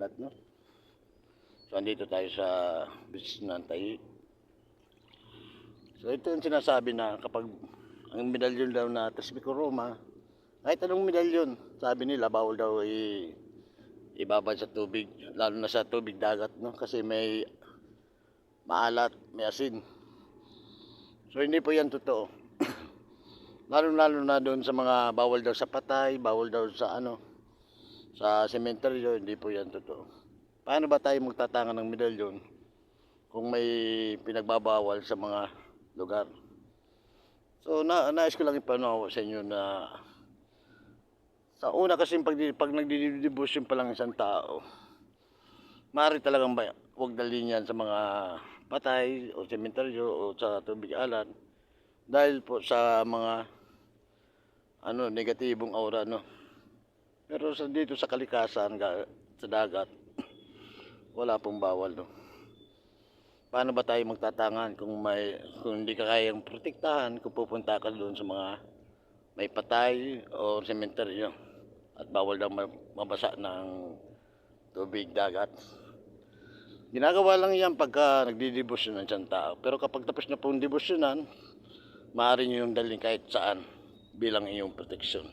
Inlet, no? So, andito tayo sa beach ng Tahi. So, ito yung sinasabi na kapag ang medalyon daw na Trispico Roma, kahit anong medalyon, sabi nila, bawal daw i ibabad sa tubig, lalo na sa tubig dagat, no? Kasi may maalat, may asin. So, hindi po yan totoo. Lalo-lalo na doon sa mga bawal daw sa patay, bawal daw sa ano, sa sementeryo, hindi po yan totoo. Paano ba tayo magtatanga ng medalyon kung may pinagbabawal sa mga lugar? So, na nais ko lang ipanawa sa inyo na sa una kasi pag, pag nagdidibusyon pa lang isang tao, maaari talagang ba, huwag dalhin yan sa mga patay o sementeryo o sa tubig alan dahil po sa mga ano negatibong aura no pero sa dito sa kalikasan sa dagat wala pong bawal no? Paano ba tayo magtatangan kung may kung hindi ka kayang protektahan kung pupunta ka doon sa mga may patay o sementeryo at bawal daw ma- mabasa ng tubig dagat? Ginagawa lang yan pagka nagdidibusyon ng isang tao. Pero kapag tapos na pong dibusyonan maaari nyo yung dalhin kahit saan bilang iyong proteksyon